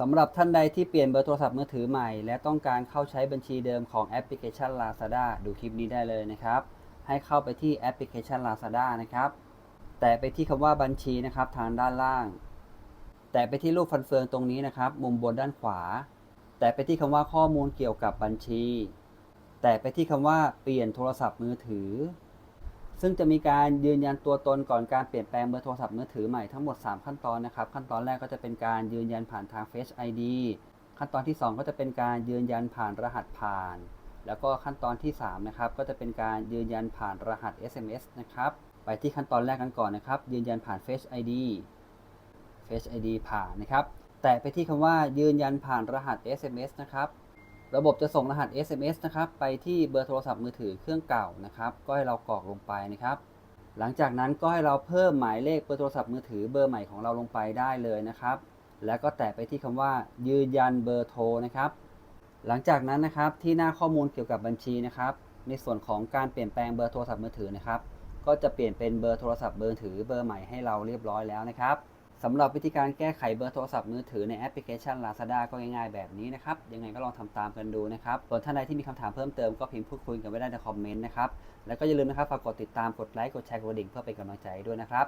สำหรับท่านใดที่เปลี่ยนเบอร์โทรศัพท์มือถือใหม่ และต้องการเข้าใช้บัญชีเดิมของแอปพลิเคชัน Lazada ดูคลิปนี้ได้เลยนะครับ ให้เข้าไปที่แอปพลิเคชัน Lazada นะครับ แต่ไปที่คำว่าบัญชีนะครับทางด้านล่าง แต่ไปที่รูปฟันเฟืองตรงนี้นะครับ มุมบนด้านขวา แต่ไปที่คำว่าข้อมูลเกี่ยวกับบัญชี แต่ไปที่คำว่าเปลี่ยนโทรศัพท์มือถือ ซึ่งจะมีการยืนยันตัวตนก่อนการเปลี่ยนแปลงเบอร์โทรศัพท์มือถือใหม่ทั้งหมด 3 ขั้นตอนนะครับ ขั้นตอนแรกก็จะเป็นการยืนยันผ่านทาง Face ID ขั้นตอนที่ 2 ก็จะเป็นการยืนยันผ่านรหัสผ่าน แล้วก็ขั้นตอนที่3นะครับก็จะเป็นการยืนยันผ่านรหัส SMS นะครับไปที่ขั้นตอนแรกกันก่อนนะครับ ยืนยันผ่าน Face ID Face ID ผ่านนะครับ แตะไปที่คำว่ายืนยันผ่านรหัส SMS นะครับ ระบบจะส่งรหัส SMS นะครับไปที่เบอร์โทรศัพท์มือถือเครื่องเก่านะครับ ก็ให้เรากรอกลงไปนะครับ หลังจากนั้นก็ให้เราเพิ่มหมายเลขเบอร์โทรศัพท์มือถือเบอร์ใหม่ของเราลงไปได้เลยนะครับ แล้วก็แตะไปที่คำว่า ยืนยันเบอร์โทรนะครับ หลังจากนั้นนะครับที่หน้าข้อมูลเกี่ยวกับบัญชีนะครับ ในส่วนของการเปลี่ยนแปลงเบอร์โทรศัพท์มือถือนะครับ ก็จะเปลี่ยนเป็นเบอร์โทรศัพท์เบอร์ถือเบอร์ใหม่ให้เราเรียบร้อยแล้วนะครับ สำหรับวิธีการแก้ไขเบอร์โทรศัพท์มือถือในแอปพลิเคชัน Lazada ก็ง่ายๆแบบนี้นะครับ ยังไงก็ลองทำตามกันดูนะครับส่วนท่านใดที่มีคำถามเพิ่มเติมก็พิมพ์พูดคุยกันไว้ได้ในคอมเมนต์นะครับ แล้วก็อย่าลืมนะครับฝากกดติดตาม กดไลค์ กดแชร์ กดกระดิ่งเพื่อเป็นกำลังใจด้วยนะครับ